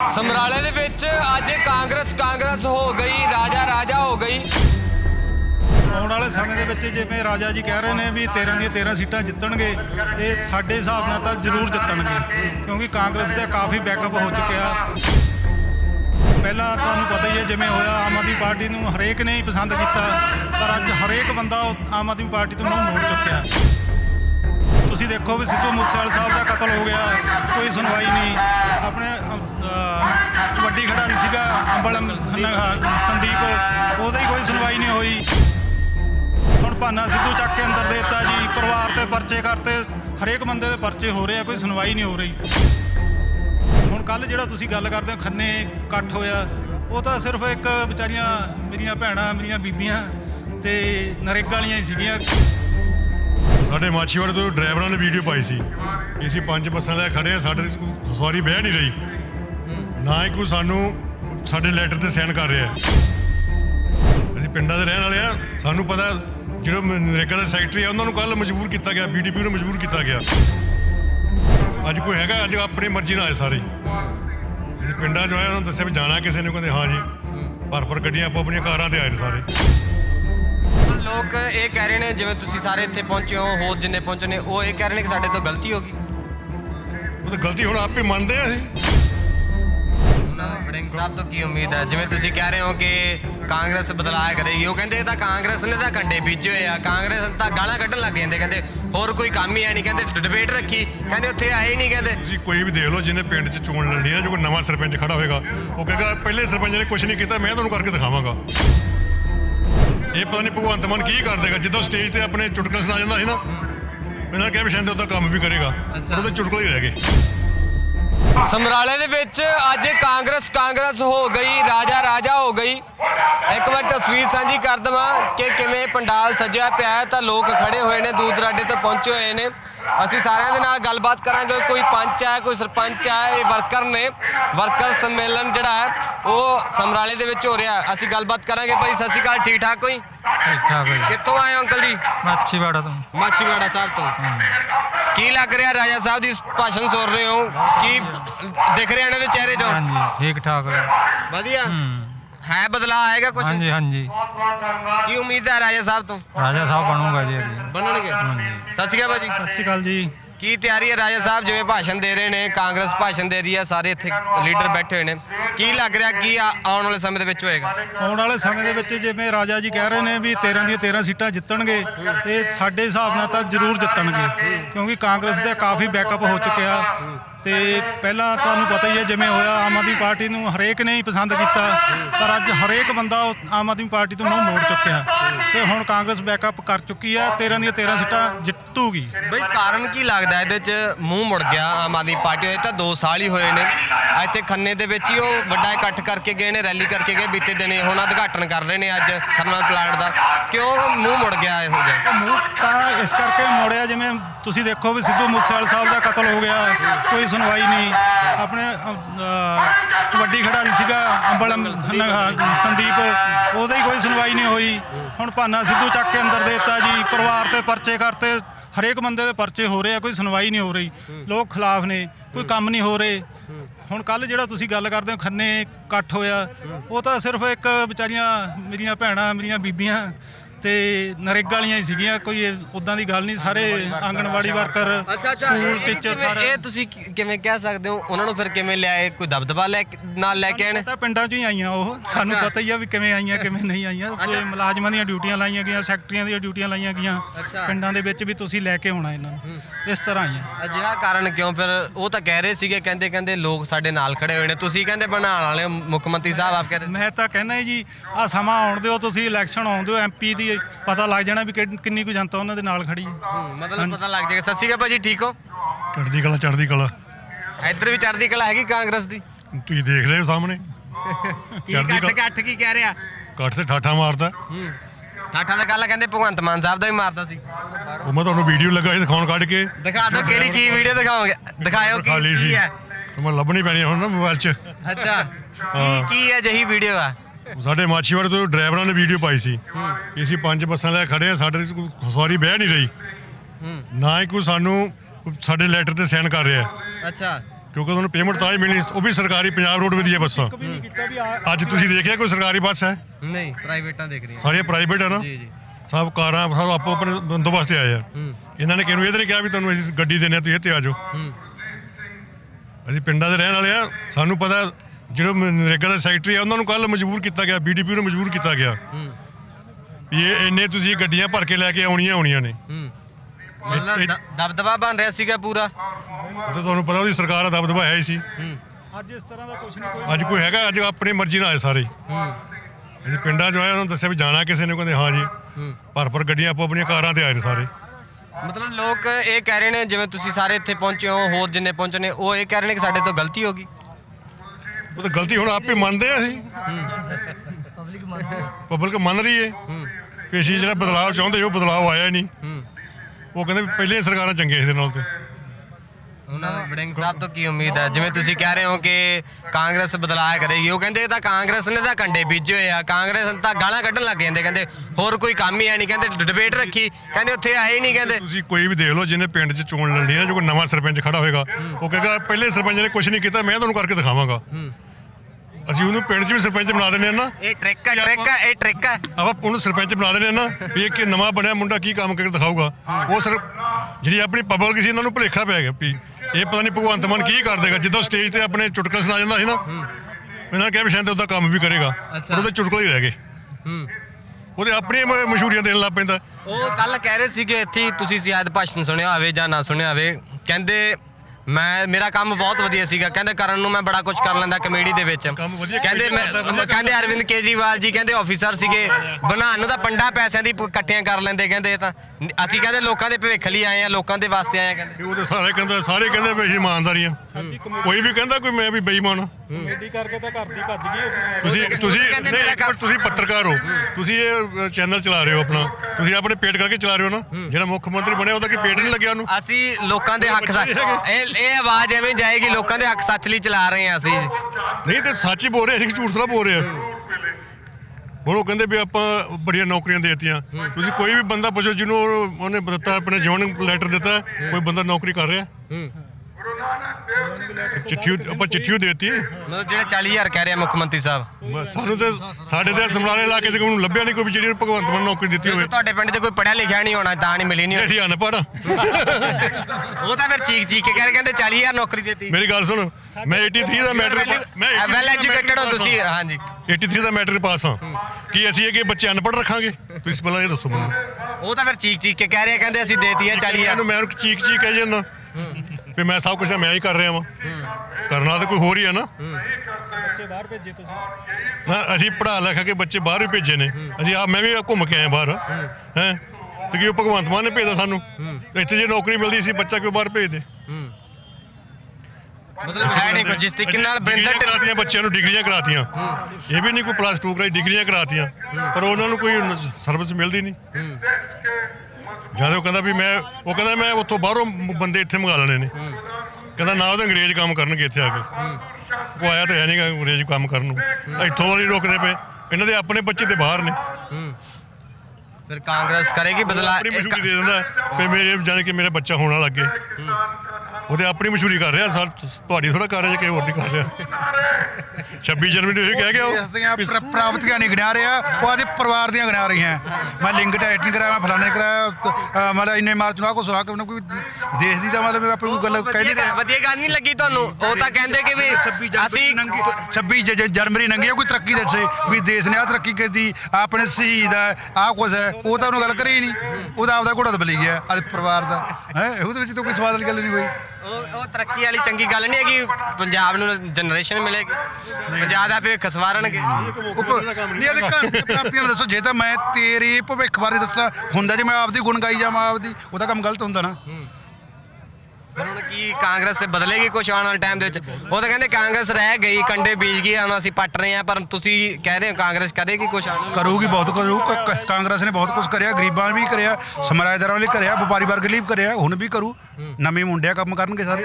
ਸਮਰਾਲੇ ਦੇ ਵਿੱਚ ਅੱਜ ਕਾਂਗਰਸ ਕਾਂਗਰਸ ਹੋ ਗਈ, ਰਾਜਾ ਰਾਜਾ ਹੋ ਗਈ। ਆਉਣ ਵਾਲੇ ਸਮੇਂ ਦੇ ਵਿੱਚ ਜਿਵੇਂ ਰਾਜਾ ਜੀ ਕਹਿ ਰਹੇ ਨੇ ਵੀ 13 ਦੀਆਂ 13 ਸੀਟਾਂ ਜਿੱਤਣਗੇ ਤੇ ਸਾਡੇ ਹਿਸਾਬ ਨਾਲ ਤਾਂ ਜ਼ਰੂਰ ਜਿੱਤਣਗੇ, ਕਿਉਂਕਿ ਕਾਂਗਰਸ ਦਾ ਕਾਫੀ ਬੈਕਅਪ ਹੋ ਚੁੱਕਿਆ। ਪਹਿਲਾਂ ਤੁਹਾਨੂੰ ਪਤਾ ਹੀ ਹੈ, ਜਿਵੇਂ ਹੋਇਆ, ਆਮ ਆਦਮੀ ਪਾਰਟੀ ਨੂੰ ਹਰੇਕ ਨੇ ਹੀ ਪਸੰਦ ਕੀਤਾ, ਪਰ ਅੱਜ ਹਰੇਕ ਬੰਦਾ ਆਮ ਆਦਮੀ ਪਾਰਟੀ ਤੋਂ ਮੂੰਹ ਮੋੜ ਚੁੱਕਿਆ। ਤੁਸੀਂ ਦੇਖੋ ਵੀ ਸਿੱਧੂ ਮੂਸੇਵਾਲਾ ਸਾਹਿਬ ਦਾ ਕਤਲ ਹੋ ਗਿਆ, ਕੋਈ ਸੁਣਵਾਈ ਨਹੀਂ। ਆਪਣੇ ਵੱਡੀ ਖਿਡਾਰੀ ਸੀਗਾ ਅੰਬਲ ਸੰਦੀਪ, ਉਹਦਾ ਹੀ ਕੋਈ ਸੁਣਵਾਈ ਨਹੀਂ ਹੋਈ। ਹੁਣ ਭਾਨਾ ਸਿੱਧੂ ਚੱਕ ਕੇ ਅੰਦਰ ਦੇਤਾ ਜੀ, ਪਰਿਵਾਰ ਤੇ ਪਰਚੇ ਕਰਤੇ, ਹਰੇਕ ਬੰਦੇ ਦੇ ਪਰਚੇ ਹੋ ਰਹੇ ਆ, ਕੋਈ ਸੁਣਵਾਈ ਨਹੀਂ ਹੋ ਰਹੀ। ਹੁਣ ਕੱਲ ਜਿਹੜਾ ਤੁਸੀਂ ਗੱਲ ਕਰਦੇ ਹੋ, ਖੰਨੇ ਇਕੱਠ ਹੋਇਆ, ਉਹ ਤਾਂ ਸਿਰਫ ਇੱਕ ਵਿਚਾਰੀਆਂ, ਮੇਰੀਆਂ ਭੈਣਾਂ, ਮੇਰੀਆਂ ਬੀਬੀਆਂ ਤੇ ਨਰੇਗਾ ਵਾਲੀਆਂ ਹੀ ਸੀਗੀਆਂ। ਸਾਡੇ ਮਾਛੀਵਾੜੇ ਤੋਂ ਡਰਾਈਵਰਾਂ ਨੇ ਵੀਡੀਓ ਪਾਈ ਸੀ। ਕਿ ਅਸੀਂ ਪੰਜ ਬੱਸਾਂ ਲੈ ਖੜੇ ਆ, ਸਾਡੇ ਸਵਾਰੀ ਬਹਿ ਨਹੀਂ ਰਹੀ। ਨਾ ਹੀ ਕੋਈ ਸਾਨੂੰ ਸਾਡੇ ਲੈਟਰ ਤੇ ਸਾਈਨ ਕਰ ਰਿਹਾ ਅਸੀਂ ਪਿੰਡਾਂ ਦੇ ਰਹਿਣ ਵਾਲੇ ਆ ਸਾਨੂੰ ਪਤਾ ਜਿਹੜਾ ਨਰੇਗਾ ਦਾ ਸੈਕਟਰੀ ਆ ਉਹਨਾਂ ਨੂੰ ਕੱਲ ਮਜਬੂਰ ਕੀਤਾ ਗਿਆ ਬੀਡੀਪੀ ਨੂੰ ਮਜਬੂਰ ਕੀਤਾ ਗਿਆ। ਅੱਜ ਕੋਈ ਹੈਗਾ? ਅੱਜ ਆਪਣੀ ਮਰਜ਼ੀ ਨਾਲ ਆਏ ਸਾਰੇ। ਅਸੀਂ ਪਿੰਡਾਂ 'ਚ ਆਏ ਉਹਨਾਂ ਨੂੰ ਦੱਸਿਆ ਵੀ ਜਾਣਾ ਕਿਸੇ ਨੇ ਕਹਿੰਦੇ ਹਾਂ ਜੀ। ਭਰ ਭਰ ਗੱਡੀਆਂ ਆਪੋ ਆਪਣੀਆਂ ਕਾਰਾਂ ਤੇ ਆਏ ਨੇ ਸਾਰੇ। ਲੋਕ ਇਹ ਕਹਿ ਰਹੇ ਨੇ ਜਿਵੇਂ ਤੁਸੀਂ ਸਾਰੇ ਇੱਥੇ ਪਹੁੰਚੇ ਹੋ ਹੋਰ ਜਿੰਨੇ ਪਹੁੰਚੇ ਨੇ ਉਹ ਇਹ ਕਹਿ ਰਹੇ ਨੇ ਕਿ ਸਾਡੇ ਤੋਂ ਗਲਤੀ ਹੋ ਗਈ? ਉਹ ਤਾਂ ਗਲਤੀ ਹੁਣ ਆਪੇ ਮੰਨਦੇ ਆ ਅਸੀਂ। ਸਾਹਿਬ ਤੋਂ ਕੀ ਉਮੀਦ ਹੈ? ਜਿਵੇਂ ਤੁਸੀਂ ਕਹਿ ਰਹੇ ਹੋ ਕਿ ਕਾਂਗਰਸ ਬਦਲਾਅ ਕਰੇਗੀ ਉਹ ਕਹਿੰਦੇ ਇਹ ਤਾਂ ਕਾਂਗਰਸ ਨੇ ਤਾਂ ਕੰਡੇ ਬੀਜੇ ਹੋਏ ਆ ਕਾਂਗਰਸ ਤਾਂ ਗਾਲਾਂ ਕੱਢਣ ਲੱਗ ਜਾਂਦੇ ਕਹਿੰਦੇ ਹੋਰ ਕੋਈ ਕੰਮ ਹੀ ਹੈ ਨਹੀਂ ਕਹਿੰਦੇ ਡਿਬੇਟ ਰੱਖੀ ਕਹਿੰਦੇ ਉੱਥੇ ਆਏ ਨਹੀਂ ਕਹਿੰਦੇ। ਤੁਸੀਂ ਕੋਈ ਵੀ ਦੇਖ ਲਓ ਜਿਹਨੇ ਪਿੰਡ 'ਚ ਚੋਣ ਲੜਨੀ ਹੈ ਜੋ ਕੋਈ ਨਵਾਂ ਸਰਪੰਚ ਖੜਾ ਹੋਏਗਾ ਉਹ ਕਹੇਗਾ ਪਹਿਲੇ ਸਰਪੰਚ ਨੇ ਕੁਝ ਨਹੀਂ ਕੀਤਾ ਮੈਂ ਤੁਹਾਨੂੰ ਕਰਕੇ ਦਿਖਾਵਾਂਗਾ। ਇਹ ਪਤਾ ਨਹੀਂ ਭਗਵੰਤ ਮਾਨ ਕੀ ਕਰ ਦੇਗਾ ਜਦੋਂ ਸਟੇਜ ਤੇ ਆਪਣੇ ਚੁਟਕਲੇ ਸੁਣਾ ਜਾਂਦਾ ਸੀ ਨਾ ਇਹਨਾਂ ਕਿਹਾ ਵੀ ਸ਼ਾਇਦ ਉਹਦਾ ਕੰਮ ਵੀ ਕਰੇਗਾ ਉਹਦੇ ਚੁਟਕਲੇ ਹੀ ਰਹਿ ਗਏ। ਸਮਰਾਲੇ ਦੇ ਵਿੱਚ ਅੱਜ ਕਾਂਗਰਸ ਕਾਂਗਰਸ ਹੋ ਗਈ ਰਾਜਾ ਰਾਜਾ ਹੋ ਗਈ। ਇੱਕ ਵਾਰ ਤਸਵੀਰ ਸਾਂਝੀ ਕਰ ਦਵਾਂ ਕਿ ਕਿਵੇਂ ਪੰਡਾਲ ਸਜਿਆ ਪਿਆ ਹੈ ਤਾਂ ਲੋਕ ਖੜੇ ਹੋਏ ਨੇ ਦੂਰ ਦਰਾਡੇ ਤੋਂ ਪਹੁੰਚੇ ਹੋਏ ਨੇ। ਅਸੀਂ ਸਾਰਿਆਂ ਦੇ ਨਾਲ ਗੱਲਬਾਤ ਕਰਾਂਗੇ ਕੋਈ ਪੰਚ ਹੈ ਕੋਈ ਸਰਪੰਚ ਹੈ ਇਹ ਵਰਕਰ ਨੇ। ਵਰਕਰ ਸੰਮੇਲਨ ਜਿਹੜਾ ਹੈ ਉਹ ਸਮਰਾਲੇ ਦੇ ਵਿੱਚ ਹੋ ਰਿਹਾ ਅਸੀਂ ਗੱਲਬਾਤ ਕਰਾਂਗੇ ਭਾਈ ਸਤਿ ਸ਼੍ਰੀ ਅਕਾਲ ਠੀਕ ਠਾਕ ਕੋਈ? ਠੀਕ ਠਾਕ ਹੈ ਜੀ ਕਿੱਥੋਂ ਆਏ ਹੋ ਅੰਕਲ ਜੀ? ਮਾਛੀਵਾੜਾ ਤੋਂ। ਮਾਛੀਵਾੜਾ ਸਾਹਿਬ ਤੋਂ। ਕੀ ਲੱਗ ਰਿਹਾ ਰਾਜਾ ਸਾਹਿਬ ਦੀ ਭਾਸ਼ਣ ਸੁਣ ਰਹੇ ਹੋ? ਕੀ ਦਿਖ ਰਿਹਾ ਇਹਨਾਂ ਦੇ ਚਿਹਰੇ 'ਚੋਂ? ਹਾਂਜੀ ਠੀਕ ਠਾਕ। ਵਧੀਆ? ਹੂੰ। ਹੈ ਬਦਲਾਅ ਆਏਗਾ ਕੁਝ ਹਾਂਜੀ ਹਾਂਜੀ। ਕੀ ਉਮੀਦ ਹੈ ਰਾਜਾ ਸਾਹਿਬ ਤੋਂ? ਰਾਜਾ ਸਾਹਿਬ ਬਣੂਗਾ ਜੀ ਇਹਦੀ ਬਣਨਗੇ? ਹਾਂਜੀ। ਸਤਿ ਸ਼੍ਰੀ ਅਕਾਲ ਭਾਜੀ। ਸਤਿ ਸ਼੍ਰੀ ਅਕਾਲ ਜੀ। ਕੀ ਤਿਆਰੀ ਹੈ ਰਾਜਾ ਸਾਹਿਬ? ਜਿਵੇਂ ਭਾਸ਼ਣ ਦੇ ਰਹੇ ਨੇ ਕਾਂਗਰਸ ਭਾਸ਼ਣ ਦੇ ਰਹੀ ਹੈ ਸਾਰੇ ਇੱਥੇ ਲੀਡਰ ਬੈਠੇ ਹੋਏ ਨੇ। ਕੀ ਲੱਗ ਰਿਹਾ ਕੀ ਆ- ਆਉਣ ਵਾਲੇ ਸਮੇਂ ਦੇ ਵਿੱਚ ਹੋਏਗਾ? ਆਉਣ ਵਾਲੇ ਸਮੇਂ ਦੇ ਵਿੱਚ ਜਿਵੇਂ ਰਾਜਾ ਜੀ ਕਹਿ ਰਹੇ ਨੇ ਵੀ 13 ਦੀਆਂ 13 ਸੀਟਾਂ ਜਿੱਤਣਗੇ ਤੇ ਸਾਡੇ ਹਿਸਾਬ ਨਾਲ ਤਾਂ ਜ਼ਰੂਰ ਜਿੱਤਣਗੇ। ਕਿਉਂਕਿ ਕਾਂਗਰਸ ਦਾ ਕਾਫੀ ਬੈਕਅਪ ਹੋ ਚੁੱਕਿਆ ਤੇ ਪਹਿਲਾਂ ਤੁਹਾਨੂੰ ਪਤਾ ਹੀ ਹੈ ਜਿਵੇਂ ਹੋਇਆ ਆਮ ਆਦਮੀ ਪਾਰਟੀ ਨੂੰ ਹਰੇਕ ਨੇ ਹੀ ਪਸੰਦ ਕੀਤਾ ਪਰ ਅੱਜ ਹਰੇਕ ਬੰਦਾ ਉਹ ਆਮ ਆਦਮੀ ਪਾਰਟੀ ਤੋਂ ਮੂੰਹ ਮੋੜ ਚੁੱਕਿਆ। ਤੇ ਹੁਣ ਕਾਂਗਰਸ ਬੈਕਅਪ ਕਰ ਚੁੱਕੀ ਹੈ 13 ਦੀਆਂ 13 ਸੀਟਾਂ ਜਿੱਤੂਗੀ। ਬਈ ਕਾਰਨ ਕੀ ਲੱਗਦਾ ਇਹਦੇ 'ਚ? ਮੂੰਹ ਮੁੜ ਗਿਆ ਆਮ ਆਦਮੀ ਪਾਰਟੀ ਹੋਏ ਤਾਂ 2 ਸਾਲ ਹੀ ਹੋਏ ਨੇ। ਇੱਥੇ ਖੰਨੇ ਦੇ ਵਿੱਚ ਹੀ ਉਹ ਵੱਡਾ ਇਕੱਠ ਕਰਕੇ ਗਏ ਨੇ ਰੈਲੀ ਕਰਕੇ ਗਏ ਬੀਤੇ ਦਿਨੇ ਹੁਣ ਉਦਘਾਟਨ ਕਰ ਰਹੇ ਨੇ ਅੱਜ ਥਰਮਲ ਪਲਾਂਟ ਦਾ। ਕਿਉਂ ਮੂੰਹ ਮੁੜ ਗਿਆ ਇਸ ਜਗ੍ਹਾ ਉਹ ਮੂੰਹ ਤਾਂ ਇਸ ਕਰਕੇ ਮੋੜਿਆ ਜਿਵੇਂ ਤੁਸੀਂ ਦੇਖੋ ਵੀ ਸਿੱਧੂ ਮੂਸੇਵਾਲਾ ਸਾਹਿਬ ਦਾ ਕਤਲ ਹੋ ਗਿਆ ਕੋਈ ਸੁਣਵਾਈ ਨਹੀਂ। ਆਪਣੇ ਅਹ, ਵੱਡੀ ਖਿਡਾਰੀ ਸੀਗਾ ਅੰਬਲ ਸੰਦੀਪ ਉਹਦਾ ਹੀ ਕੋਈ ਸੁਣਵਾਈ ਨਹੀਂ ਹੋਈ। ਹੁਣ ਭਾਨਾ ਸਿੱਧੂ ਚੱਕ ਕੇ ਅੰਦਰ ਦੇ ਦਿੱਤਾ ਜੀ ਪਰਿਵਾਰ ਤੇ ਪਰਚੇ ਕਰਤੇ ਹਰੇਕ ਬੰਦੇ ਦੇ ਪਰਚੇ ਹੋ ਰਹੇ ਆ ਕੋਈ ਸੁਣਵਾਈ ਨਹੀਂ ਹੋ ਰਹੀ। ਲੋਕ ਖਿਲਾਫ ਨੇ ਕੋਈ ਕੰਮ ਨਹੀਂ ਹੋ ਰਹੇ। ਹੁਣ ਕੱਲ ਜਿਹੜਾ ਤੁਸੀਂ ਗੱਲ ਕਰਦੇ ਹੋ ਖੰਨੇ ਇਕੱਠ ਹੋਇਆ ਉਹ ਤਾਂ ਸਿਰਫ ਇੱਕ ਵਿਚਾਰੀਆਂ ਮੇਰੀਆਂ ਭੈਣਾਂ ਮੇਰੀਆਂ ਬੀਬੀਆਂ ਤੇ ਨਰੇਗਾ ਵਾਲੀਆਂ ਹੀ ਸੀਗੀਆਂ ਕੋਈ ਉਦਾਂ ਦੀ ਗੱਲ ਨਹੀਂ ਸਾਰੇ ਆਂਗਣਵਾੜੀ ਵਰਕਰ ਸਕੂਲ ਟੀਚਰ ਸਾਰੇ। ਇਹ ਤੁਸੀਂ ਕਿ- ਕਿਵੇਂ ਕਹਿ ਸਕਦੇ ਹੋ? ਉਹਨਾਂ ਨੂੰ ਫਿਰ ਕਿਵੇਂ ਲਿਆਏ? ਕੋਈ ਦਬਦਬਾ ਲੈ ਕੇ- ਨਾਲ ਲੈ ਕੇ ਤਾਂ ਪਿੰਡਾਂ ਚੋਂ ਹੀ ਆਈਆਂ ਉਹ। ਸਾਨੂੰ। ਪਤਾ ਹੀ ਆ ਵੀ ਕਿਵੇਂ ਆਈਆਂ ਕਿਵੇਂ ਨਹੀਂ ਆਈਆਂ। ਤੇ ਮੁਲਾਜ਼ਮਾਂ ਦੀਆਂ ਡਿਊਟੀਆਂ ਲਾਈਆਂ ਗਈਆਂ ਸੈਕਟਰੀਆਂ ਦੀਆਂ ਡਿਊਟੀਆਂ ਲਾਈਆਂ ਗਈਆਂ। ਅੱਛਾ। ਪਿੰਡਾਂ ਦੇ ਵਿੱਚ ਵੀ ਤੁਸੀਂ ਲੈ ਕੇ ਆਉਣਾ ਇਹਨਾਂ ਨੂੰ। ਇਸ ਤਰ੍ਹਾਂ ਆਈਆਂ। ਅਜਿਹਾ ਕਾਰਨ ਕਿਉਂ ਫਿਰ ਉਹ ਤਾਂ ਕਹਿ ਰਹੇ ਸੀਗੇ ਕਹਿੰਦੇ ਕਹਿੰਦੇ ਲੋਕ ਸਾਡੇ ਨਾਲ ਖੜੇ ਹੋਏ ਨੇ। ਤੁਸੀਂ ਕਹਿੰਦੇ ਬਣਾਉਣ ਵਾਲੇ ਹੋ, ਮੁੱਖ ਮੰਤਰੀ ਸਾਹਿਬ ਆਪ ਕਹਿ ਰਹੇ ਮੈਂ ਤਾਂ ਕਹਿੰਦਾ ਜੀ ਆ ਸਮਾਂ ਆਉਣ ਦਿਓ ਤੁਸੀਂ ਇਲੈਕਸ਼ਨ ਆਉਣ ਦਿਓ ਐਮਪੀ ਦੀ ਪਤਾ ਲੱਗ ਜਾਣਾ ਵੀ ਕਿ- ਕਿੰਨੀ ਕੁ ਜਨਤਾ ਉਹਨਾਂ ਦੇ ਨਾਲ ਖੜੀ ਹੈ। ਮਤਲਬ ਪਤਾ ਲੱਗ ਜਾਏਗਾ। ਸਤਿ ਸ਼੍ਰੀ ਅਕਾਲ ਭਾਜੀ ਠੀਕ ਹੋ? ਚੜ੍ਹਦੀ ਕਲਾ ਚੜ੍ਹਦੀ ਕਲਾ। ਇੱਧਰ ਵੀ ਚੜ੍ਹਦੀ ਕਲਾ ਹੈਗੀ ਕਾਂਗਰਸ ਦੀ? ਤੁਸੀਂ ਦੇਖ ਰਹੇ ਹੋ ਸਾਹਮਣੇ। ਕੀ ਚੜ੍ਹਦੀ ਕੱਟ ਕਲਾ- ਕੱਟ ਕੀ ਕਹਿ ਰਿਹਾ? ਕੱਠ ਤੇ ਠਾਠਾ ਮਾਰਦਾ। ਹੂੰ। ਠਾਠਾ ਦਾ ਗੱਲ ਕਹਿੰਦੇ ਭਗਵੰਤ ਮਾਨ ਸਾਹਿਬ ਦਾ ਵੀ ਮਾਰਦਾ ਸੀ। ਉਹ ਮੈਂ ਤੁਹਾਨੂੰ ਵੀਡੀਓ ਲੱਗਾ ਸੀ ਦਿਖਾਉਣ ਕੱਢ ਕੇ। ਦਿਖਾ ਦਿਓ ਕਿਹੜੀ ਕੀ ਵੀਡੀਓ ਦਿਖਾਓਗੇ। ਦਿਖਾਇਓ ਕੀ ਖਾਲੀ ਕੀ ਸੀ। ਹੈ। ਉਹ ਮੈਂ ਲੱਭਣੀ ਪੈਣੀ ਹੁਣ ਨਾ ਮੋਬਾਈਲ 'ਚ। ਅੱਛਾ। ਕੀ ਕੀ ਹੈ ਜਹੀ ਵੀਡੀਓ ਆ? ਸਾਡੇ ਮਾਛੀਵਾੜੇ ਤੋਂ ਡਰਾਈਵਰਾਂ ਨੇ ਵੀਡੀਓ ਪਾਈ ਸੀ ਕਿ ਅਸੀਂ ਪੰਜ ਬੱਸਾਂ ਲੈ ਖੜੇ ਆ ਸਾਡੇ ਕੋਈ ਸਵਾਰੀ ਬਹਿ ਨਹੀਂ ਰਹੀ। ਨਾ ਹੀ ਕੋਈ ਸਾਨੂੰ ਸਾਡੇ ਲੈਟਰ ਤੇ ਸਾਈਨ ਕਰ ਰਿਹਾ। ਅੱਛਾ। ਕਿਉਂਕਿ ਤੁਹਾਨੂੰ ਪੇਮੈਂਟ ਤਾਂ ਹੀ ਮਿਲਣੀ ਉਹ ਵੀ ਸਰਕਾਰੀ ਪੰਜਾਬ ਰੋਡ ਵਧੀਆ ਬੱਸਾਂ। ਅੱਜ ਤੁਸੀਂ ਦੇਖਿਆ ਕੋਈ ਸਰਕਾਰੀ ਬੱਸ ਹੈ? ਨਹੀਂ ਪ੍ਰਾਈਵੇਟਾਂ ਦੇਖ ਰਹੀਆਂ। ਸਾਰੀਆਂ ਪ੍ਰਾਈਵੇਟ ਹੈ ਨਾ? ਜੀ ਜੀ। ਸਭ ਕਾਰਾਂ ਸਭ ਆਪੋ ਆਪਣੇ ਬੰਦੋਬਸਤ ਤੇ ਆਏ ਆ। ਇਹਨਾਂ ਨੇ ਕਿਹਨੂੰ ਇਹ ਤਾਂ ਨਹੀਂ ਕਿਹਾ ਵੀ ਤੁਹਾਨੂੰ ਅਸੀਂ ਗੱਡੀ ਦੇਣੇ ਆ ਤੁਸੀਂ ਇੱਥੇ ਆ ਜਾਓ। ਅਸੀਂ ਪਿੰਡਾਂ ਦੇ ਰਹਿਣ ਵਾਲੇ ਆ। ਸਾਨੂੰ ਪਤਾ ਜਿਹੜਾ ਨਰੇਗਾ ਦਾ ਸੈਕਟਰੀ ਆ ਉਹਨਾਂ ਨੂੰ ਕੱਲ ਮਜਬੂਰ ਕੀਤਾ ਗਿਆ ਬੀਡੀਪੀ ਨੂੰ ਮਜਬੂਰ ਕੀਤਾ ਗਿਆ। ਹੂੰ। ਵੀ ਇਹ ਇੰਨੇ ਤੁਸੀਂ ਗੱਡੀਆਂ ਭਰ ਕੇ ਲੈ ਕੇ ਆਉਣੀਆਂ ਆਉਣੀਆਂ ਨੇ। ਹੂੰ। ਮਤਲਬ ਦ- ਦਬਦਬਾ ਬਣ ਰਿਹਾ ਸੀਗਾ ਪੂਰਾ। ਉਹ ਤਾਂ ਤੁਹਾਨੂੰ ਪਤਾ ਉਹਦੀ ਸਰਕਾਰ ਦਾ ਦਬਦਬਾ ਹੈ ਹੀ ਸੀ। ਹੂੰ। ਅੱਜ ਇਸ ਤਰ੍ਹਾਂ ਦਾ ਕੁਝ ਨਹੀਂ ਕੋਈ ਅੱਜ ਕੋਈ ਹੈਗਾ ਅੱਜ ਆਪਣੀ ਮਰਜ਼ੀ ਨਾਲ ਆਏ ਸਾਰੇ। ਹੂੰ। ਪਿੰਡਾਂ 'ਚ ਆਏ ਉਹਨਾਂ ਨੂੰ ਦੱਸਿਆ ਵੀ ਜਾਣਾ ਕਿਸੇ ਨੇ ਕਹਿੰਦੇ ਹਾਂ ਜੀ। ਹੂੰ। ਭਰ ਭਰ ਗੱਡੀਆਂ ਆਪੋ ਆਪਣੀਆਂ ਕਾਰਾਂ ਤੇ ਆਏ ਨੇ ਸਾਰੇ। ਮਤਲਬ ਲੋਕ ਇਹ ਕਹਿ ਰਹੇ ਨੇ ਜਿਵੇਂ ਤੁਸੀਂ ਸਾਰੇ ਇੱਥੇ ਪਹੁੰਚੇ ਹੋ ਹੋਰ ਜਿੰਨੇ ਪਹੁੰਚੇ ਨੇ ਉਹ ਇਹ ਕਹਿ ਰਹੇ ਨੇ ਕਿ ਸਾਡੇ ਤੋਂ ਗਲਤੀ ਹੋ ਗਈ। ਉਹ ਤਾਂ ਗਲਤੀ ਹੁਣ ਆਪੇ ਮੰਨਦੇ ਆ ਅਸੀਂ। ਪਬਲਿਕ ਮੰਨ ਰਹੀ ਏ। ਹੂੰ। ਕਿ ਅਸੀਂ ਜਿਹੜਾ ਬਦਲਾਅ ਚਾਹੁੰਦੇ ਉਹ ਬਦਲਾਅ ਆਇਆ ਹੀ ਨਹੀਂ। ਉਹ ਕਹਿੰਦੇ ਵੀ ਪਹਿਲੀਆਂ ਸਰਕਾਰਾਂ ਚੰਗੀਆਂ ਸੀ ਦੇ ਨਾਲ ਤੇ। ਉਹਨਾਂ ਵੜਿੰਗ ਸਾਹਿਬ ਤੋਂ ਕੀ ਉਮੀਦ ਹੈ? ਜਿਵੇਂ ਤੁਸੀਂ ਕਹਿ ਰਹੇ ਹੋ ਕਿ ਕਾਂਗਰਸ ਬਦਲਾਅ ਕਰੇਗੀ ਉਹ ਕਹਿੰਦੇ ਇਹ ਤਾਂ ਕਾਂਗਰਸ ਨੇ ਤਾਂ ਕੰਡੇ ਬੀਜੇ ਹੋਏ ਆ। ਕਾਂਗਰਸ ਤਾਂ ਗਾਲਾਂ ਕੱਢਣ ਲੱਗ ਜਾਂਦੇ ਕਹਿੰਦੇ ਹੋਰ ਕੋਈ ਕੰਮ ਹੀ ਹੈ ਨਹੀਂ ਕਹਿੰਦੇ ਡਿਬੇਟ ਰੱਖੀ ਕਹਿੰਦੇ ਉੱਥੇ ਆਏ ਹੀ ਨਹੀਂ ਕਹਿੰਦੇ ਤੁਸੀਂ ਕੋਈ ਵੀ ਦੇਖ ਲਓ ਜਿਹਨੇ ਪਿੰਡ 'ਚ ਚੋਣ ਲੜਨੀ ਹੈ ਜੋ ਕੋਈ ਨਵਾਂ ਸਰਪੰਚ ਖੜਾ ਹੋਏਗਾ ਉਹ ਕਹੇਗਾ ਪਹਿਲੇ ਸਰਪੰਚ ਨੇ ਕੁਝ ਨਹੀਂ ਕੀਤਾ ਮੈਂ ਤੁਹਾਨੂੰ ਕਰਕੇ ਦਿਖਾਵਾਂਗਾ। ਅਸੀਂ ਉਹਨੂੰ ਪਿੰਡ 'ਚ ਵੀ ਸਰਪੰਚ ਬਣਾ ਦਿੰਦੇ ਆ ਨਾ। ਇਹ ਟ੍ਰਿਕ ਹੈ ਟ੍ਰਿਕ ਹੈ ਇਹ ਟ੍ਰਿਕ ਹੈ। ਆਪਾਂ ਉਹਨੂੰ ਸਰਪੰਚ ਬਣਾ ਦਿੰਦੇ ਆ ਨਾ ਵੀ ਇਹ ਕਿ ਨਵਾਂ ਬਣਿਆ ਮੁੰਡਾ ਕੀ ਕੰਮ ਕਰਕੇ ਦਿਖਾਊਗਾ। ਉਹ ਸਰ ਜਿਹੜੀ ਆਪਣੀ ਪਬਲਿਕ ਸੀ ਇਹਨਾਂ ਨੂੰ ਭੁਲੇਖਾ ਪੈ ਗਿਆ ਵੀ ਇਹ ਪਤਾ ਨਹੀਂ ਭਗਵੰਤ ਮਾਨ ਕੀ ਕਰ ਦੇਗਾ। ਜਿੱਦਾਂ ਸਟੇਜ ਤੇ ਆਪਣੇ ਚੁਟਕਲ ਸੁਣਾ ਜਾਂਦਾ ਸੀ ਨਾ ਇਹਨਾਂ ਨੇ ਕਿਹਾ ਵੀ ਸ਼ਾਇਦ ਉਹਦਾ ਕੰਮ ਵੀ ਕਰੇਗਾ ਉਹਦੇ ਚੁਟਕਲ ਹੀ ਰਹਿ ਗਏ। ਉਹਦੇ ਆਪਣੀਆਂ ਮ- ਮਸ਼ਹੂਰੀਆਂ ਦੇਣ ਲੱਗ ਪੈਂਦਾ। ਉਹ ਕੱਲ ਕਹਿ ਰਹੇ ਸੀਗੇ ਇੱਥੇ ਤੁਸੀਂ ਸ਼ਾਇਦ ਭਾਸ਼ਣ ਸੁਣਿਆ ਹੋਵੇ ਜਾਂ ਨਾ ਸੁਣਿਆ ਹੋਵੇ ਕਹਿੰਦੇ ਮੈਂ ਮੇਰਾ ਕੰਮ ਬਹੁਤ ਵਧੀਆ ਸੀਗਾ। ਕਹਿੰਦੇ ਕਰਨ ਨੂੰ ਮੈਂ ਬੜਾ ਕੁਝ ਕਰ ਲੈਂਦਾ ਕਮੇਡੀ ਦੇ ਵਿੱਚ। ਕਹਿੰਦੇ ਮੈਂ ਕਹਿੰਦੇ ਅਰਵਿੰਦ ਕੇਜਰੀਵਾਲ ਜੀ ਕਹਿੰਦੇ ਆਫੀਸਰ ਸੀਗੇ। ਬਣਾਉਣ ਨੂੰ ਤਾਂ ਪੰਡਾ ਪੈਸਿਆਂ ਦੀ ਇਕੱਠੀਆਂ ਕਰ ਲੈਂਦੇ ਕਹਿੰਦੇ ਤਾਂ। ਅਸੀਂ ਕਹਿੰਦੇ ਲੋਕਾਂ ਦੇ ਭਵਿੱਖ ਲਈ ਆਏ ਆ ਲੋਕਾਂ ਦੇ ਵਾਸਤੇ ਆਏ ਆ ਕਹਿੰਦੇ। ਉਹ ਤਾਂ ਸਾਰੇ ਕਹਿੰਦੇ ਸਾਰੇ ਕਹਿੰਦੇ ਵੀ ਅਸੀਂ ਇਮਾਨਦਾਰੀਆਂ। ਕੋਈ ਵੀ ਕਹਿੰਦਾ ਕੋਈ ਮੈਂ ਵੀ ਬੇਈਮਾਨ ਹਾਂ। ਕਮੇਡੀ ਕਰਕੇ ਤਾਂ ਘਰ ਦੀ ਭੱਜ ਗਈ ਤੁਸੀਂ ਤੁਸੀਂ ਕਹਿੰਦੇ ਨਹੀਂ, ਤੁਸੀਂ ਪੱਤਰਕਾਰ ਹੋ। ਤੁਸੀਂ ਇਹ ਚੈਨਲ ਚਲਾ ਰਹੇ ਹੋ ਆਪਣਾ। ਤੁਸੀਂ ਆਪਣੇ ਪੇਟ ਕਰਕੇ ਚਲਾ ਰਹੇ ਹੋ ਨਾ। ਜਿਹੜਾ ਮੁੱਖ ਮੰਤਰੀ ਬਣਿਆ ਉਹਦਾ ਕੀ ਪੇਟ ਨਹੀਂ ਲੱਗਿਆ ਉਹਨੂੰ? ਅਸੀਂ ਲੋਕਾਂ ਦੇ ਹੱਕ ਇਹ ਇਹ ਆਵਾਜ਼ ਐਵੇਂ ਜਾਏਗੀ, ਲੋਕਾਂ ਦੇ ਹੱਕ ਸੱਚ ਲਈ ਚਲਾ ਰਹੇ ਆ ਅਸੀਂ। ਨਹੀਂ ਤੇ ਸੱਚ ਹੀ ਬੋਲ ਰਹੇ ਅਸੀਂ ਝੂਠ ਥੋੜਾ ਬੋਲ ਰਹੇ ਆ। ਹੁਣ ਉਹ ਕਹਿੰਦੇ ਵੀ ਆਪਾਂ ਬੜੀਆਂ ਨੌਕਰੀਆਂ ਦੇਤੀਆਂ। ਤੁਸੀਂ ਕੋਈ ਵੀ ਬੰਦਾ ਪੁੱਛੋ ਜਿਹਨੂੰ ਉਹਨੇ ਦਿੱਤਾ, ਆਪਣੇ ਜੋਇਨਿੰਗ ਲੈਟਰ ਦਿੱਤਾ, ਕੋਈ ਬੰਦਾ ਨੌਕਰੀ ਕਰ ਰਿਹਾ। ਚਿੱਠੀ ਆਪਾਂ ਚਿੱਠੀ ਉਹ ਦੇਤੀ। ਮਤਲਬ ਜਿਹੜੇ 40000 ਕਹਿ ਰਹੇ ਆ ਮੁੱਖ ਮੰਤਰੀ ਸਾਹਿਬ। ਬਸ ਸਾਨੂੰ ਤੇ ਸਾਡੇ ਤੇ ਸਮਰਾਲੇ ਇਲਾਕੇ 'ਚ ਕੋਈ ਨੂੰ ਲੱਭਿਆ ਨਹੀਂ ਕੋਈ ਵੀ ਜਿਹੜੀ ਭਗਵੰਤ ਮਾਨ ਨੌਕਰੀ ਦਿੱਤੀ ਹੋਵੇ। ਤੁਹਾਡੇ ਪਿੰਡ 'ਚ ਕੋਈ ਪੜਿਆ ਲਿਖਿਆ ਨਹੀਂ ਹੋਣਾ ਤਾਂ ਨਹੀਂ ਮਿਲੀ ਨਹੀਂ ਹੋਣੀ। ਅਸੀਂ ਅਨਪੜ੍ਹ ਆ। ਉਹ ਤਾਂ ਫਿਰ ਚੀਕ ਚੀਕ ਕੇ ਕਹਿ ਰਹੇ ਕਹਿੰਦੇ 40000 ਨੌਕਰੀ ਦਿੱਤੀ। ਮੇਰੀ ਗੱਲ ਸੁਣ ਮੈਂ 83 ਦਾ ਮੈਟ੍ਰਿਕ ਮੈਂ 83 ਵੈਲ ਐਜੂਕੇਟਡ ਹੋ ਤੁਸੀਂ। ਹਾਂਜੀ। 83 ਦਾ ਮੈਟ੍ਰਿਕ ਪਾਸ ਹਾਂ। ਕੀ ਅਸੀਂ ਅੱਗੇ ਬੱਚੇ ਅਨਪੜ੍ਹ ਰੱਖਾਂਗੇ? ਤੁਸੀਂ ਪਹਿਲਾਂ ਇਹ ਦੱਸੋ ਮੈਨੂੰ। ਉਹ ਤਾਂ ਫਿਰ ਚੀਕ ਚੀਕ ਕੇ ਕਹਿ ਰਹੇ ਆ, ਕਹਿੰਦੇ ਅਸੀਂ ਦੇਤੀ ਹੈ 40000 ਇਹਨੂੰ ਮੈਂ ਉਹਨੂੰ ਚੀਕ ਚੀਕ ਕਹਿ ਜਾਂਦਾ ਵੀ ਮੈਂ ਸਭ ਕੁਝ ਮੈਂ ਹੀ ਕਰ ਰਿਹਾ ਵਾਂ। ਕਰਨਾ ਤਾਂ ਕੋਈ ਹੋਰ ਹੀ ਆ ਨਾ। ਬੱਚੇ ਬਾਹਰ ਭੇਜੇ ਤੁਸੀਂ? ਨਾ ਅਸੀਂ ਪੜ੍ਹਾ ਲਿਖਾ ਕੇ ਬੱਚੇ ਬਾਹਰ ਵੀ ਭੇਜੇ ਨੇ। ਅਸੀਂ ਆ ਮੈਂ ਵੀ ਘੁੰਮ ਕੇ ਆਇਆ ਬਾਹਰ। ਹੈ? ਤੇ ਕਿ ਭਗਵੰਤ ਮਾਨ ਨੇ ਭੇਜਦਾ ਸਾਨੂੰ। ਤੇ ਇੱਥੇ ਜੇ ਨੌਕਰੀ ਮਿਲਦੀ ਸੀ ਬੱਚਾ ਕਿਉਂ ਬਾਹਰ ਭੇਜਦੇ? ਮਤਲਬ ਹੈ ਨਹੀਂ ਕੋਈ ਜਿਸ ਤਰੀਕੇ ਨਾਲ ਬਰਿੰਦਰ ਕਰਾਤੀਆਂ ਬੱਚਿਆਂ ਨੂੰ ਡਿਗਰੀਆਂ ਕਰਾਤੀਆਂ। ਇਹ ਵੀ ਨਹੀਂ ਕੋਈ ਪਲੱਸ 2 ਕਰਾਈ ਡਿਗਰੀਆਂ ਕਰਾਤੀਆਂ। ਪਰ ਉਹਨਾਂ ਨੂੰ ਕੋਈ ਸਰਵਿਸ ਮਿਲਦੀ ਨਹੀਂ। ਜਦ ਉਹ ਕਹਿੰਦਾ ਵੀ ਮੈਂ ਉਹ ਕਹਿੰਦਾ ਮੈਂ ਉੱਥੋਂ ਬਾਹਰੋਂ ਬੰਦੇ ਇੱਥੇ ਮੰਗਾ ਲੈਣੇ ਨੇ। ਕਹਿੰਦਾ ਨਾ ਉਹਦੇ ਅੰਗਰੇਜ਼ ਕੰਮ ਕਰਨਗੇ ਇੱਥੇ ਆ ਕੇ। ਕੋਈ ਆਇਆ ਤਾਂ ਹੈ ਨਹੀਂਗਾ ਅੰਗਰੇਜ਼ ਕੰਮ ਕਰਨ ਨੂੰ। ਇੱਥੋਂ ਵਾਲੀ ਰੋਕਦੇ ਪਏ। ਇਹਨਾਂ ਦੇ ਆਪਣੇ ਬੱਚੇ ਤੇ ਬਾਹਰ ਨੇ। ਫਿਰ ਕਾਂਗਰਸ ਕਰੇਗੀ ਬਦਲਾ ਆਪਣੀ ਮਸ਼ਹੂਰੀ ਦੇ ਦਿੰਦਾ। ਵੀ ਮੇਰੇ ਜਾਣੇ ਕਿ ਮੇਰਾ ਬੱਚਾ ਹੋਣਾ ਲੱਗੇ ਉਹਦੇ ਆਪਣੀ ਮਸ਼ਹੂਰੀ ਕਰ ਰਿਹਾ ਸਰ ਤੁਹਾਡੀ ਥੋੜਾ ਕਰ ਰਿਹਾ ਕਿਸੇ ਹੋਰ ਦੀ ਕਰ ਰਿਹਾ। 26 ਜਨਵਰੀ ਨੂੰ ਇਹ ਕਹਿ ਗਿਆ ਇਸ ਦੀਆਂ ਉਹ ਪ੍ਰ- ਪ੍ਰਾਪਤੀਆਂ ਨਹੀਂ ਗਿਣਾ ਰਿਹਾ ਉਹ ਆਦੇ ਪਰਿਵਾਰ ਦੀਆਂ ਗਿਣਾ ਰਹੀਆਂ। ਮੈਂ ਲਿੰਕ ਟਾਈਟ ਨਹੀਂ ਕਰਾਇਆ ਮੈਂ ਫਲਾਣੇ ਕਰਾਇਆ ਤ- ਮਤਲਬ ਇੰਨੇ ਮਾਰਚ ਨੂੰ ਕੁਛ ਆ ਕੇ ਉਹਨੇ ਕੋਈ ਦੇਸ਼ ਦੀ ਤਾਂ ਮਤਲਬ ਆਪਣੀ ਕੋਈ ਗੱਲ ਕਹਿ ਨਹੀਂ ਰਿਹਾ। ਵਧੀਆ ਗੱਲ ਨਹੀਂ ਲੱਗੀ ਤੁਹਾਨੂੰ? ਉਹ ਤਾਂ ਕਹਿੰਦੇ ਕਿ ਵੀ 26 ਜਨਵਰੀ ਅਸੀਂ ਨੰਗੀ 26 ਜ- ਜ- ਜਨਵਰੀ ਨੰਗੀ ਕੋਈ ਤਰੱਕੀ ਦੱਸੇ ਵੀ ਦੇਸ਼ ਨੇ ਆ ਤਰੱਕੀ ਕੀਤੀ ਆਪਣੇ ਸ਼ਹੀਦ ਹੈ ਆ ਕੁਛ ਹੈ ਉਹ ਤਾਂ ਉਹਨੂੰ ਗੱਲ ਕਰੀ ਹੀ ਨਹੀਂ ਉਹਦਾ ਆਪਦਾ ਘੋੜਾ ਦਬਲੀ ਗਿਆ ਆਦੇ ਪਰਿਵਾਰ ਦਾ। ਹੈ ਉਹਦੇ ਵਿੱਚ ਤਾਂ ਕੋਈ ਸਵਾਦ ਵਾਲੀ ਗੱਲ ਨਹੀਂ ਹੋਈ। ਉਹ ਉਹ ਤਰੱਕੀ ਵਾਲੀ ਚੰਗੀ ਗੱਲ ਨਹੀਂ ਹੈਗੀ ਪੰਜਾਬ ਨੂੰ ਜਨਰੇਸ਼ਨ ਮਿਲੇਗੀ। ਪੰਜਾਬ ਦਾ ਭਵਿੱਖ ਸਵਾਰਨਗੇ। ਉਪ ਨਹੀਂ ਇਹਦੇ ਘਰ ਦੀਆਂ ਪ੍ਰਾਪਤੀਆਂ ਦਾ ਦੱਸੋ ਜੇ ਤਾਂ ਮੈਂ ਤੇਰੀ ਭਵਿੱਖ ਬਾਰੇ ਦੱਸਾਂ ਹੁੰਦਾ ਜੇ ਮੈਂ ਆਪਦੀ ਗੁਣ ਗਾਈ ਜਾਵਾਂ ਆਪਦੀ ਉਹਦਾ ਕੰਮ ਗਲਤ ਹੁੰਦਾ ਨਾ। ਫਿਰ ਹੁਣ ਕੀ ਕਾਂਗਰਸ ਬਦਲੇਗੀ ਕੁਛ ਆਉਣ ਵਾਲੇ ਟਾਈਮ ਦੇ ਵਿੱਚ? ਉਹ ਤਾਂ ਕਹਿੰਦੇ ਕਾਂਗਰਸ ਰਹਿ ਗਈ ਕੰਡੇ ਬੀਜ ਗਈ ਹੁਣ ਅਸੀਂ ਪੱਟ ਰਹੇ ਹਾਂ ਪਰ ਤੁਸੀਂ ਕਹਿ ਰਹੇ ਹੋ ਕਾਂਗਰਸ ਕਰੇਗੀ ਵਾਲੇ ਕਰੂਗੀ ਬਹੁਤ ਕਰੂ ਕਾਂਗਰਸ ਨੇ ਬਹੁਤ ਕੁਝ ਕਰਿਆ ਗਰੀਬਾਂ ਲਈ ਵੀ ਕਰਿਆ ਸਮਾਜਦਾਰਾਂ ਲਈ ਕਰਿਆ ਵਪਾਰੀ ਵਰਗ ਲਈ ਕਰਿਆ ਹੁਣ ਵੀ ਕਰੂ ਨਵੇਂ ਮੁੰਡਿਆ ਕੰਮ ਕਰਨਗੇ ਸਾਰੇ।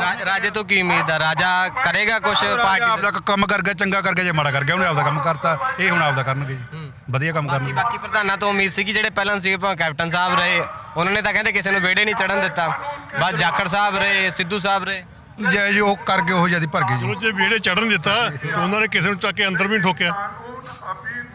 ਰਾਜ- ਤੋਂ ਕੀ ਉਮੀਦ ਹੈ ਰਾਜਾ ਕਰੇਗਾ ਕੁਛ ਪਾਰਟੀ ਕ- ਕੰਮ ਕਰ ਗਿਆ ਚੰਗਾ ਕਰ ਗਿਆ ਜੇ ਮਾੜਾ ਕਰ ਗਿਆ ਉਹਨੇ ਆਪਦਾ ਕੰਮ ਕਰਤਾ ਇਹ ਹੁਣ ਆਪਦਾ ਕਰਨਗੇ ਜੀ। ਵਧੀਆ ਕੰਮ ਬਾਕੀ ਕਰਨਗੇ। ਬਾਕੀ ਪ੍ਰਧਾਨਾਂ ਤੋਂ ਉਮੀਦ ਸੀ ਕਿ ਜਿਹੜੇ ਪਹਿਲਾਂ ਸੀ ਭਾਵੇਂ ਕੈਪਟਨ ਸਾਹਿਬ ਰਹੇ ਉਹਨਾਂ ਨੇ ਤਾਂ ਕਹਿੰਦੇ ਕਿਸੇ ਨੂੰ ਵਿਹੜੇ ਨਹੀਂ ਚੜਨ ਦਿੱਤਾ। ਬਸ ਜਾਖੜ ਸਾਹਿਬ ਰਹੇ ਸਿੱਧੂ ਸਾਹਿਬ ਰਹੇ। ਨਜਾਇਜ਼ ਉਹ ਕਰ ਗਏ ਉਹ ਜਿਆਦੀ ਭਰ ਗਏ ਜੀ। ਜੇ ਵਿਹੜੇ ਚੜਨ ਦਿੱਤਾ ਤਾਂ ਉਹਨਾਂ ਨੇ ਕਿਸੇ ਨੂੰ ਚੱਕ ਕੇ ਅੰਦਰ ਵੀ ਨਹੀਂ ਠੋਕਿਆ।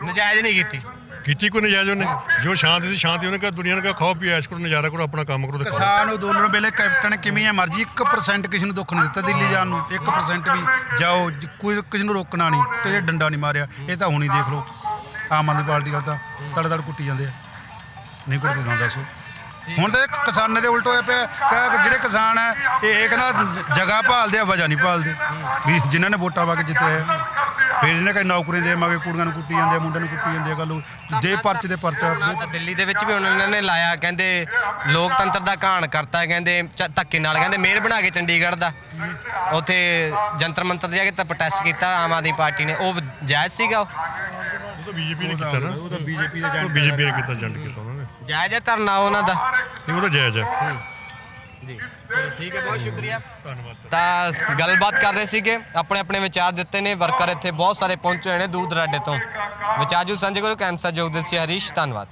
ਨਜਾਇਜ਼ ਨਹੀਂ ਕੀਤੀ। ਕੀਤੀ ਕੋਈ ਨਜਾਇਜ਼ ਉਹਨੇ? ਜੋ ਸ਼ਾਂਤੀ ਸੀ ਸ਼ਾਂਤੀ ਉਹਨੇ ਕਿਹਾ ਦੁਨੀਆ ਨੂੰ ਕਿਹਾ ਖਾਓ ਪੀਓ ਐਸ਼ ਕਰੋ ਨਜ਼ਾਰਾ ਕਰੋ ਆਪਣਾ ਕੰਮ ਕਰੋ ਤੇ ਖਾਓ ਕਿਸਾਨ ਅੰਦੋਲਨ ਵੇਲੇ ਕੈਪਟਨ ਕਿਵੇਂ ਹੈ ਮਰਜ਼ੀ 1% ਕਿਸੇ ਨੂੰ ਦੁੱਖ ਨਹੀਂ ਦਿੱਤਾ ਦਿੱਲੀ ਜਾਣ ਨੂੰ। 1% ਵੀ ਜਾਓ ਜ- ਕੋਈ ਕਿਸੇ ਨੂੰ ਰੋਕਣਾ ਨਹੀਂ ਕਿਸੇ ਡੰਡਾ ਨਹੀਂ ਮਾਰਿਆ। ਇਹ ਤਾਂ ਹੁਣੀ ਦੇਖ ਲਓ। ਆਮ ਆਦਮੀ ਪਾਰਟੀ ਵਾਲ ਤਾਂ ਤੜ ਤੜ ਕੁੱਟੀ ਜਾਂਦੇ ਆ। ਨਹੀਂ ਕੁੱਟਦੇ ਤਾਂ ਦੱਸੋ। ਹੁਣ ਤਾਂ ਕਿਸਾਨਾਂ ਦੇ ਉਲਟ ਹੋਇਆ ਪਿਆ ਕਿ ਜਿਹੜੇ ਕਿਸਾਨ ਹੈ ਇਹ ਕਹਿੰਦਾ ਜਗ੍ਹਾ ਭਾਲਦੇ ਆ ਵਜ੍ਹਾ ਨਹੀਂ ਭਾਲਦੇ। ਵੀ ਜਿਨ੍ਹਾਂ ਨੇ ਵੋਟਾਂ ਪਾ ਕੇ ਜਿੱਤੇ ਆ। ਫਿਰ ਇਹਨੇ ਕਹੇ ਨੌਕਰੀ ਦੇਵਾਂਗੇ ਕੁੜੀਆਂ ਨੂੰ ਕੁੱਟੀ ਜਾਂਦੇ ਆ ਮੁੰਡਿਆਂ ਨੂੰ ਕੁੱਟੀ ਜਾਂਦੇ ਆ ਗੱਲ ਦੇ ਪਰਚ ਦੇ ਪਰਚਾ ਦਿੱਲੀ ਦੇ ਵਿੱਚ ਵੀ ਉਹਨਾਂ ਨੇ ਲਾਇਆ ਕਹਿੰਦੇ ਲੋਕਤੰਤਰ ਦਾ ਘਾਣ ਕਰਤਾ ਕਹਿੰਦੇ ਧੱਕੇ ਨਾਲ ਕਹਿੰਦੇ ਮੇਅਰ ਬਣਾ ਕੇ ਚੰਡੀਗੜ੍ਹ ਦਾ। ਉੱਥੇ ਜੰਤਰ ਮੰਤਰ ਜਾ ਕੇ ਤਾਂ ਪ੍ਰੋਟੈਸਟ ਕੀਤਾ ਆਮ ਆਦਮੀ ਪਾਰਟੀ ਨੇ ਉਹ ਜਾਇਜ਼ ਸੀਗਾ ਉਹ? ਤਾਂ ਬੀਜੇਪੀ ਨੇ ਕੀਤਾ ਨਾ। ਉਹ ਤਾਂ ਬੀਜੇਪੀ ਦਾ ਉਹ ਬੀਜੇਪੀ ਨੇ ਕੀਤਾ ਜੰਡ ਕੀਤਾ ਉਹਨਾਂ ਨੇ। ਜਾਇਜ਼ ਹੈ ਧਰਨਾ ਉਹਨਾਂ ਦਾ। ਨਹੀਂ ਉਹ ਤਾਂ ਜਾਇਜ਼ ਹੈ। ਜੀ। ਠੀਕ ਹੈ ਬਹੁਤ ਸ਼ੁਕਰੀਆ। ਧੰਨਵਾਦ। ਤਾਂ ਗੱਲਬਾਤ ਕਰ ਰਹੇ ਸੀਗੇ ਆਪਣੇ ਆਪਣੇ ਵਿਚਾਰ ਦਿੱਤੇ ਨੇ। ਵਰਕਰ ਇੱਥੇ ਬਹੁਤ ਸਾਰੇ ਪਹੁੰਚੇ ਹੋਏ ਨੇ ਦੂਰ ਦਰਾਡੇ ਤੋਂ ਵਿਚਾਰਜੂ ਸੰਜੇ ਗੁਰੂ ਕੈਂਪਸਾ ਜੋਗਦੇਸੀ ਹਰੀਸ਼ ਧੰਨਵਾਦ।